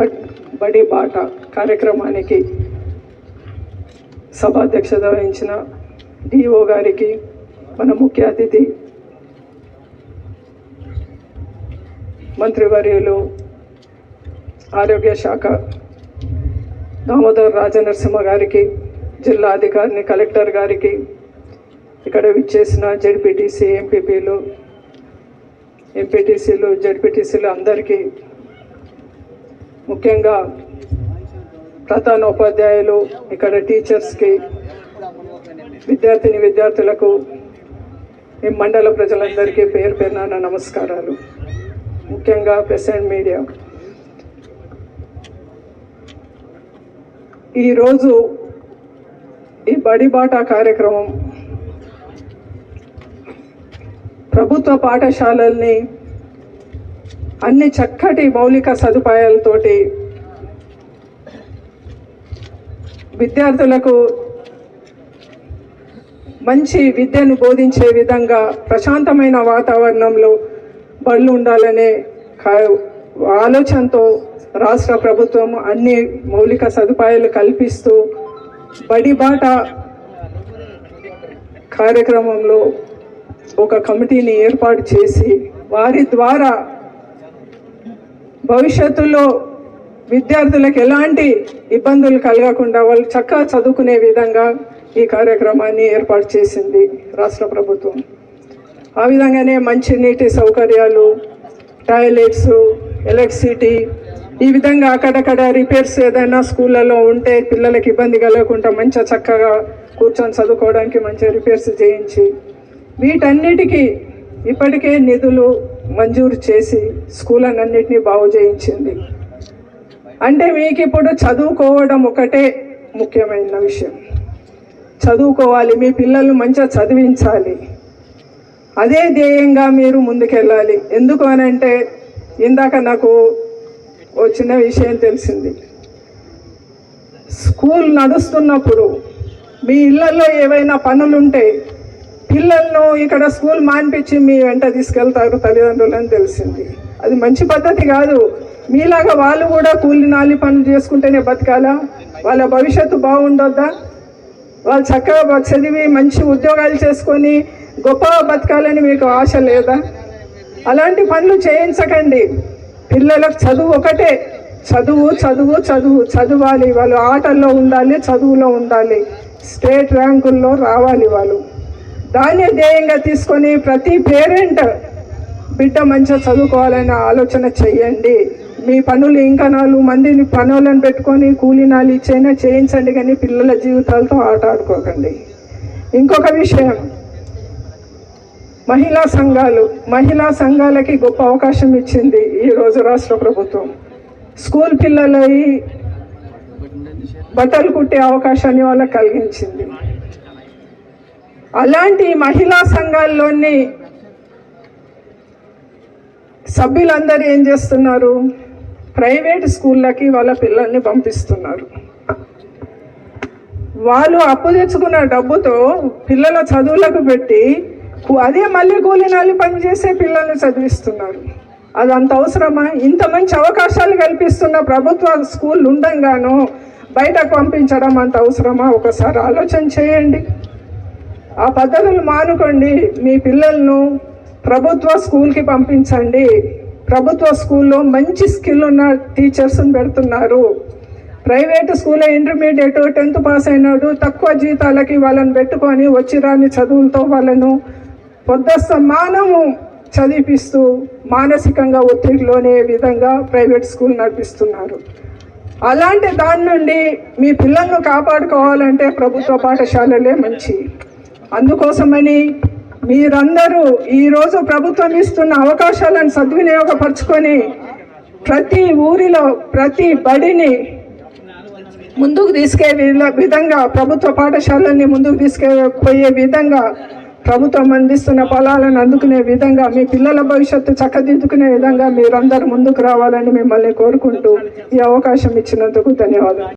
But బడి బాట కార్యక్రమానికి సభాధ్యక్షత వహించిన డిఓ గారికి మన ముఖ్య అతిథి మంత్రివర్యులు ఆరోగ్య శాఖ దామోదర్ రాజనరసింహ గారికి జిల్లా అధికారిని కలెక్టర్ గారికి ఇక్కడ విచ్చేసిన జడ్పీటీసీ ఎంపీపీలు ఎంపీటీసీలు జడ్పీటీసీలు అందరికీ ముఖ్యంగా ప్రధానోపాధ్యాయులు ఇక్కడ టీచర్స్కి విద్యార్థిని విద్యార్థులకు ఈ మండల ప్రజలందరికీ పేరు పేరున నమస్కారాలు. ముఖ్యంగా ప్రెస్ అండ్ మీడియా. ఈరోజు ఈ బడిబాట కార్యక్రమం ప్రభుత్వ పాఠశాలల్ని అన్ని చక్కటి మౌలిక సదుపాయాలతోటి విద్యార్థులకు మంచి విద్యను బోధించే విధంగా ప్రశాంతమైన వాతావరణంలో బళ్ళు ఉండాలనే కా- ఆలోచనతో రాష్ట్ర ప్రభుత్వం అన్ని మౌలిక సదుపాయాలు కల్పిస్తూ బడిబాట కార్యక్రమంలో ఒక కమిటీని ఏర్పాటు చేసి వారి ద్వారా భవిష్యత్తులో విద్యార్థులకు ఎలాంటి ఇబ్బందులు కలగకుండా వాళ్ళు చక్కగా చదువుకునే విధంగా ఈ కార్యక్రమాన్ని ఏర్పాటు చేసింది రాష్ట్ర ప్రభుత్వం. ఆ విధంగానే మంచినీటి సౌకర్యాలు టాయిలెట్స్ ఎలక్ట్రిసిటీ ఈ విధంగా అక్కడక్కడ రిపేర్స్ ఏదైనా స్కూళ్ళలో ఉంటే పిల్లలకి ఇబ్బంది కలగకుండా మంచిగా చక్కగా కూర్చొని చదువుకోవడానికి మంచిగా రిపేర్స్ చేయించి వీటన్నిటికీ ఇప్పటికే నిధులు మంజూరు చేసి స్కూళ్ళన్నింటినీ బాగు చేయించింది. అంటే మీకు ఇప్పుడు చదువుకోవడం ఒకటే ముఖ్యమైన విషయం. చదువుకోవాలి మీ పిల్లల్ని మంచిగా చదివించాలి. అదే ధ్యేయంగా మీరు ముందుకెళ్ళాలి. ఎందుకు అని అంటే ఇందాక నాకు ఓ చిన్న విషయం తెలిసింది. స్కూల్ నడుస్తున్నప్పుడు మీ ఇళ్ళలో ఏవైనా పనులుంటే పిల్లలను ఇక్కడ స్కూల్ మానిపించి మీ వెంట తీసుకెళ్తారు తల్లిదండ్రులని తెలిసింది. అది మంచి పద్ధతి కాదు. మీలాగా వాళ్ళు కూడా కూలి నాలి పనులు చేసుకుంటేనే బతకాలా? వాళ్ళ భవిష్యత్తు బాగుండొద్దా? వాళ్ళు చక్కగా చదివి మంచి ఉద్యోగాలు చేసుకొని గొప్ప బతకాలని మీకు ఆశ లేదా? అలాంటి పనులు చేయించకండి. పిల్లలకు చదువు ఒకటే. చదువు చదువు చదువు. చదవాలి వాళ్ళు. ఆటల్లో ఉండాలి చదువులో ఉండాలి. స్టేట్ ర్యాంకుల్లో రావాలి వాళ్ళు. దాన్ని ధ్యేయంగా తీసుకొని ప్రతి పేరెంట్ బిడ్డ మంచిగా చదువుకోవాలనే ఆలోచన చెయ్యండి మీ పనులు ఇంకా నాలుగు మందిని పనులను పెట్టుకొని కూలీనాలు ఇచ్చైనా చేయించండి కానీ పిల్లల జీవితాలతో ఆట ఆడుకోకండి. ఇంకొక విషయం మహిళా సంఘాలు మహిళా సంఘాలకి గొప్ప అవకాశం ఇచ్చింది ఈరోజు రాష్ట్ర ప్రభుత్వం. స్కూల్ పిల్లలై బట్టలు కుట్టే అవకాశాన్ని వాళ్ళకి కలిగించింది. అలాంటి మహిళా సంఘాల్లోని సభ్యులందరూ ఏం చేస్తున్నారు? ప్రైవేట్ స్కూళ్ళకి వాళ్ళ పిల్లల్ని పంపిస్తున్నారు. వాళ్ళు అప్పు తెచ్చుకున్న డబ్బుతో పిల్లల చదువులకు పెట్టి అదే మళ్ళీ కూలినాలు పనిచేసే పిల్లల్ని చదివిస్తున్నారు. అది అంత అవసరమా? ఇంత మంచి అవకాశాలు కల్పిస్తున్న ప్రభుత్వ స్కూల్ ఉండంగాను బయటకు పంపించడం అంత అవసరమా? ఒకసారి ఆలోచన చేయండి. ఆ పద్ధతులు మానుకోండి. మీ పిల్లలను ప్రభుత్వ స్కూల్కి పంపించండి. ప్రభుత్వ స్కూల్లో మంచి స్కిల్ ఉన్న టీచర్స్ని పెడుతున్నారు. Private school intermediate tenth pass అయినాడు. తక్కువ జీతాలకి వాళ్ళని పెట్టుకొని వచ్చి రాని చదువులతో వాళ్ళను పొద్దస్తమానము చదివిపిస్తూ మానసికంగా ఒత్తిడిలోనే విధంగా ప్రైవేట్ స్కూల్ నడిపిస్తున్నారు. అలాంటి దాని నుండి మీ పిల్లలను కాపాడుకోవాలంటే ప్రభుత్వ పాఠశాలలే మంచి. అందుకోసమని మీరందరూ ఈరోజు ప్రభుత్వం ఇస్తున్న అవకాశాలను సద్వినియోగపరుచుకొని ప్రతి ఊరిలో ప్రతి బడిని ముందుకు తీసుకే విధ- విధంగా ప్రభుత్వ పాఠశాలల్ని ముందుకు తీసుకుపోయే విధంగా ప్రభుత్వం అందిస్తున్న ఫలాలను అందుకునే విధంగా మీ పిల్లల భవిష్యత్తు చక్కదిద్దుకునే విధంగా మీరందరూ ముందుకు రావాలని మిమ్మల్ని కోరుకుంటూ ఈ అవకాశం ఇచ్చినందుకు ధన్యవాదాలు.